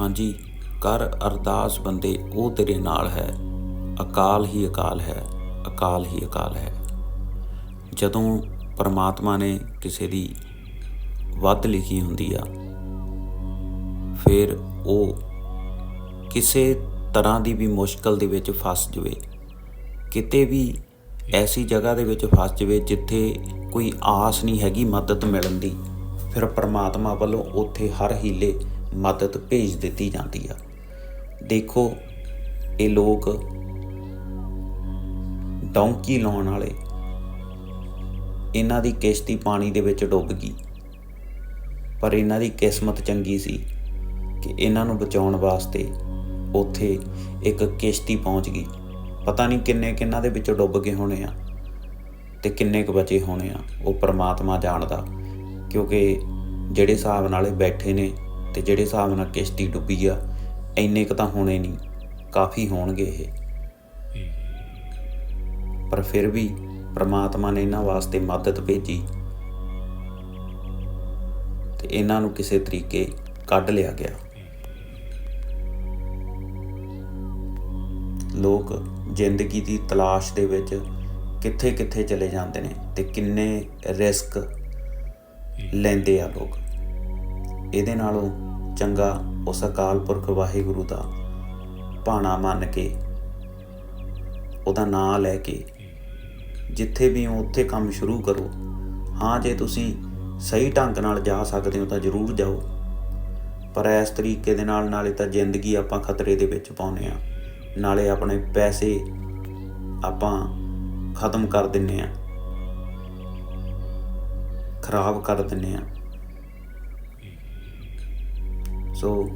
ਹਾਂਜੀ, ਕਰ ਅਰਦਾਸ ਬੰਦੇ, ਉਹ ਤੇਰੇ ਨਾਲ ਹੈ। ਅਕਾਲ ਹੀ ਅਕਾਲ ਹੈ, ਅਕਾਲ ਹੀ ਅਕਾਲ ਹੈ। ਜਦੋਂ ਪਰਮਾਤਮਾ ਨੇ ਕਿਸੇ ਦੀ ਵੱਧ ਲਿਖੀ ਹੁੰਦੀ ਆ, ਫਿਰ ਉਹ ਕਿਸੇ ਤਰ੍ਹਾਂ ਦੀ ਵੀ ਮੁਸ਼ਕਲ ਦੇ ਵਿੱਚ ਫਸ ਜਵੇ, ਕਿਤੇ ਵੀ ਐਸੀ ਜਗ੍ਹਾ ਦੇ ਵਿੱਚ ਫਸ ਜਵੇ ਜਿੱਥੇ ਕੋਈ ਆਸ ਨਹੀਂ ਹੈਗੀ ਮਦਦ ਮਿਲਣ ਦੀ, ਫਿਰ ਪਰਮਾਤਮਾ ਵੱਲੋਂ ਉੱਥੇ ਹਰ ਹੀਲੇ ਮਦਦ ਭੇਜ ਦਿੱਤੀ ਜਾਂਦੀ ਆ। ਦੇਖੋ, ਇਹ ਲੋਕ ਡੌਂਕੀ ਲਾਉਣ ਵਾਲੇ। ਇਹਨਾਂ ਦੀ ਕਿਸ਼ਤੀ ਪਾਣੀ ਦੇ ਵਿੱਚ ਡੁੱਬ ਗਈ। ਪਰ ਇਹਨਾਂ ਦੀ ਕਿਸਮਤ ਚੰਗੀ ਸੀ ਕਿ ਇਹਨਾਂ ਨੂੰ ਬਚਾਉਣ ਵਾਸਤੇ ਉੱਥੇ ਇੱਕ ਕਿਸ਼ਤੀ ਪਹੁੰਚ ਗਈ। ਪਤਾ ਨਹੀਂ ਕਿੰਨੇ ਕਿੰਨਾਂ ਦੇ ਵਿੱਚੋਂ ਡੁੱਬ ਗਏ ਹੋਣੇ ਆ ਤੇ ਕਿੰਨੇ ਕੁ ਬਚੇ ਹੋਣੇ ਆ, ਉਹ ਪ੍ਰਮਾਤਮਾ ਜਾਣਦਾ। ਕਿਉਂਕਿ ਜਿਹੜੇ ਹਿਸਾਬ ਨਾਲ ਇਹ ਬੈਠੇ ਨੇ ਤੇ ਜਿਹੜੇ ਹਿਸਾਬ ਨਾਲ ਕਿਸ਼ਤੀ ਡੁੱਬੀ ਆ, ਇੰਨੇ ਕੁ ਤਾਂ ਹੋਣੇ ਨਹੀਂ, ਕਾਫੀ ਹੋਣਗੇ ਇਹ। ਪਰ ਫਿਰ ਵੀ ਪ੍ਰਮਾਤਮਾ ਨੇ ਇਹਨਾਂ ਵਾਸਤੇ ਮਦਦ ਭੇਜੀ ਤੇ ਇਹਨਾਂ ਨੂੰ ਕਿਸੇ ਤਰੀਕੇ ਕੱਢ ਲਿਆ ਗਿਆ। ਲੋਕ ਜ਼ਿੰਦਗੀ ਦੀ ਤਲਾਸ਼ ਦੇ ਵਿੱਚ ਕਿੱਥੇ ਕਿੱਥੇ ਚਲੇ ਜਾਂਦੇ ਨੇ ਤੇ ਕਿੰਨੇ ਰਿਸਕ ਲੈਂਦੇ ਆ ਲੋਕ। ਇਹਦੇ ਨਾਲੋਂ ਚੰਗਾ ਉਸ ਅਕਾਲ ਪੁਰਖ ਵਾਹਿਗੁਰੂ ਦਾ ਭਾਣਾ ਮੰਨ ਕੇ ਉਹਦਾ ਨਾਮ ਲੈ ਕੇ ਜਿੱਥੇ ਵੀ ਹੋ ਉੱਥੇ ਕੰਮ ਸ਼ੁਰੂ ਕਰੋ। ਹਾਂ, ਜੇ ਤੁਸੀਂ ਸਹੀ ਢੰਗ ਨਾਲ ਜਾ ਸਕਦੇ ਹੋ ਤਾਂ ਜ਼ਰੂਰ ਜਾਓ। ਪਰ ਇਸ ਤਰੀਕੇ ਦੇ ਨਾਲ ਨਾਲੇ ਤਾਂ ਜ਼ਿੰਦਗੀ ਆਪਾਂ ਖਤਰੇ ਦੇ ਵਿੱਚ ਪਾਉਨੇ ਆ ਨਾਲੇ ਆਪਣੇ ਪੈਸੇ ਆਪਾਂ ਖਤਮ ਕਰ ਦਿੰਨੇ ਆ ਖਰਾਬ ਕਰ ਦਿੰਨੇ ਆ ਸੋ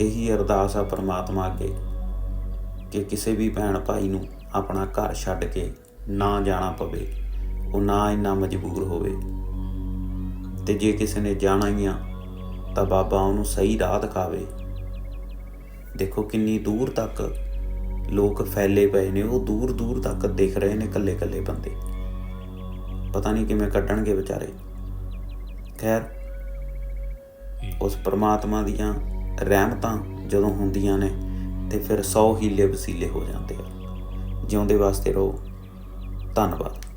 ਇਹੀ ਅਰਦਾਸ ਆ ਪ੍ਰਮਾਤਮਾ ਅੱਗੇ ਕਿ ਕਿਸੇ ਵੀ ਭੈਣ ਭਾਈ ਨੂੰ ਆਪਣਾ ਘਰ ਛੱਡ ਕੇ ਨਾ ਜਾਣਾ ਪਵੇ, ਉਹ ਨਾ ਇੰਨਾ ਮਜਬੂਰ ਹੋਵੇ। ਤੇ ਜੇ ਕਿਸੇ ਨੇ ਜਾਣਾ ਹੀ ਆ, ਤਾਂ ਬਾਬਾ ਉਹਨੂੰ ਸਹੀ ਰਾਹ ਦਿਖਾਵੇ। ਦੇਖੋ ਕਿੰਨੀ ਦੂਰ ਤੱਕ ਲੋਕ ਫੈਲੇ ਪਏ ਨੇ, ਉਹ ਦੂਰ ਦੂਰ ਤੱਕ ਦੇਖ ਰਹੇ ਨੇ ਕੱਲੇ ਕੱਲੇ ਬੰਦੇ। ਪਤਾ ਨਹੀਂ ਕਿਵੇਂ ਕੱਢਣਗੇ ਵਿਚਾਰੇ। ਖੈਰ ਉਸ ਪ੍ਰਮਾਤਮਾ ਦੀਆਂ ਰਹਿਮਤਾਂ ਜਦੋਂ ਹੁੰਦੀਆਂ ਨੇ ਤੇ ਫਿਰ 100 ਹੀਲੇ ਵਸੀਲੇ ਹੋ ਜਾਂਦੇ ਆ। ਜਿਉਂਦੇ ਵਾਸਤੇ ਰਹੋ। ਧੰਨਵਾਦ।